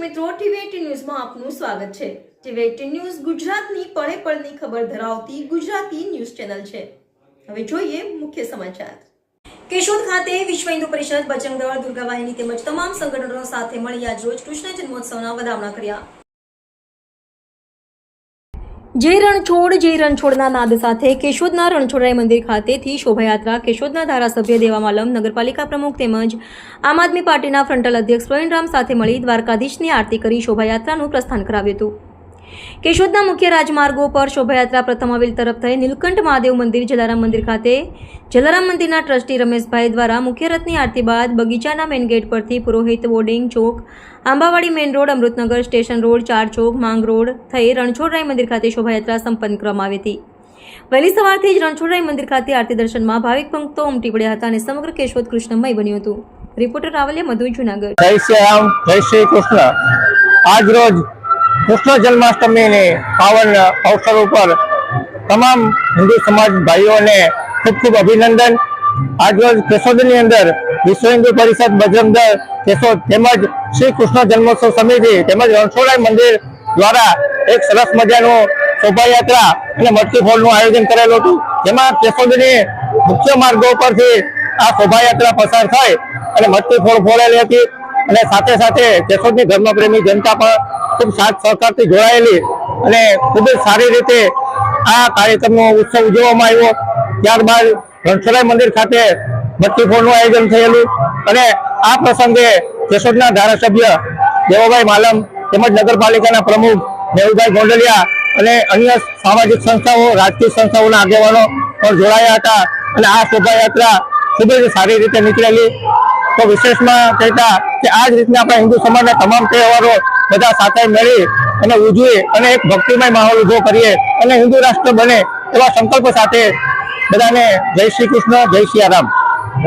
મિત્રો, ટીવી ન્યૂઝમાં આપનું સ્વાગત છે. ટીવી ન્યૂઝ ગુજરાતની પળે પળની ખબર ધરાવતી ગુજરાતી ન્યૂઝ ચેનલ છે. હવે જોઈએ મુખ્ય સમાચાર. કેશોદ ખાતે વિશ્વ હિન્દુ પરિષદ, બજરંગ દળ દુર્ગા વાહિની તેમજ તમામ સંગઠનો સાથે મળી આજ રોજ કૃષ્ણ જન્મોત્સવના વધામણા કર્યા. જય રણછોડ, જય રણછોડના નાદ સાથે કેશોદના રણછોડરાય મંદિર ખાતેથી શોભાયાત્રા કેશોદના ધારાસભ્ય દેવામાલમ નગરપાલિકા પ્રમુખ તેમજ આમ આદમી પાર્ટીના ફ્રન્ટલ અધ્યક્ષ પ્રવીણરામ સાથે મળી દ્વારકાધીશની આરતી કરી શોભાયાત્રાનું પ્રસ્થાન કરાવ્યું હતું. કેશોદના મુખ્ય રાજમાર્ગો પર શોભાયાત્રા પ્રથમ આવેલ તરફ થઈ નીલકંઠ મહાદેવ મંદિર, જલારામ મંદિર ખાતે. જલારામ મંદિરના ટ્રસ્ટી રમેશભાઈ દ્વારા મુખ્ય રથની આરતી બાદ બગીચાના મેઇન ગેટ પરથી પુરોહિત બોર્ડિંગ ચોક, Ambawadi main road, Amrutnagar station road, ચાર ચોક, માંગ રોડ થઈ રણછોડરાય મંદિર ખાતે શોભાયાત્રા સંપન્ન કરવામાં આવી હતી. વહેલી સવારથી જ રણછોડરાય મંદિર ખાતે આરતી દર્શનમાં ભાવિક ભક્તો ઉમટી પડ્યા હતા અને સમગ્ર કેશોદ કૃષ્ણમય બન્યું હતું. રિપોર્ટર રાવલે મધુ, જુનાગઢ. જય શ્રી રામ, જય શ્રી કૃષ્ણ. આજ રોજ કૃષ્ણ જન્માષ્ટમીની પાવન અવસર ઉપર તમામ હિન્દુ સમાજ ભાઈઓને ખૂબ ખૂબ અભિનંદન. આજરોજ કેશોદની અંદર વિશ્વ હિન્દુ પરિષદ બજરંગ કેશોદ તેમજ શ્રી કૃષ્ણ જન્મોત્સવ સમિતિ તેમજ રણછોડાઈ મંદિર દ્વારા એક સરસ મજાનું શોભાયાત્રા અને મટકી ફોડનું આયોજન કરેલું હતું. જેમાં કેશોદની મુખ્ય માર્ગો પરથી આ શોભાયાત્રા પસાર થાય અને મટકી ફોડ ફોડેલી હતી અને સાથે સાથે કેશોદની ધર્મપ્રેમી જનતા પણ ખૂબ સાથ સહકારથી જોડાયેલી અને ખૂબ જ સારી રીતે આ કાર્યક્રમનો ઉત્સવ ઉજવવામાં આવ્યો. ત્યારબાદ રણછોડાઈ મંદિર ખાતે ફોડનું આયોજન થયેલું અને આ પ્રસંગે કેશોદના ધારાસભ્ય દેવાભાઈ માલમ તેમજ નગરપાલિકાના પ્રમુખ મેહુભાઈ ગોંડલિયા અને અન્ય સામાજિક સંસ્થાઓ, રાજકીય સંસ્થાઓના આગેવાનો પણ જોડાયા હતા અને આ શોભાયાત્રા ખૂબ જ સારી રીતે નીકળેલી. તો વિશેષમાં કહેતા કે આ જ રીતના આપણા હિન્દુ સમાજના તમામ તહેવારો બધા સાથે મળી અને ઉજવી અને એક ભક્તિમય માહોલ ઊભો કરીએ અને હિન્દુ રાષ્ટ્ર બને એવા સંકલ્પ સાથે બધાને જય શ્રી કૃષ્ણ, જય શ્રી રામ.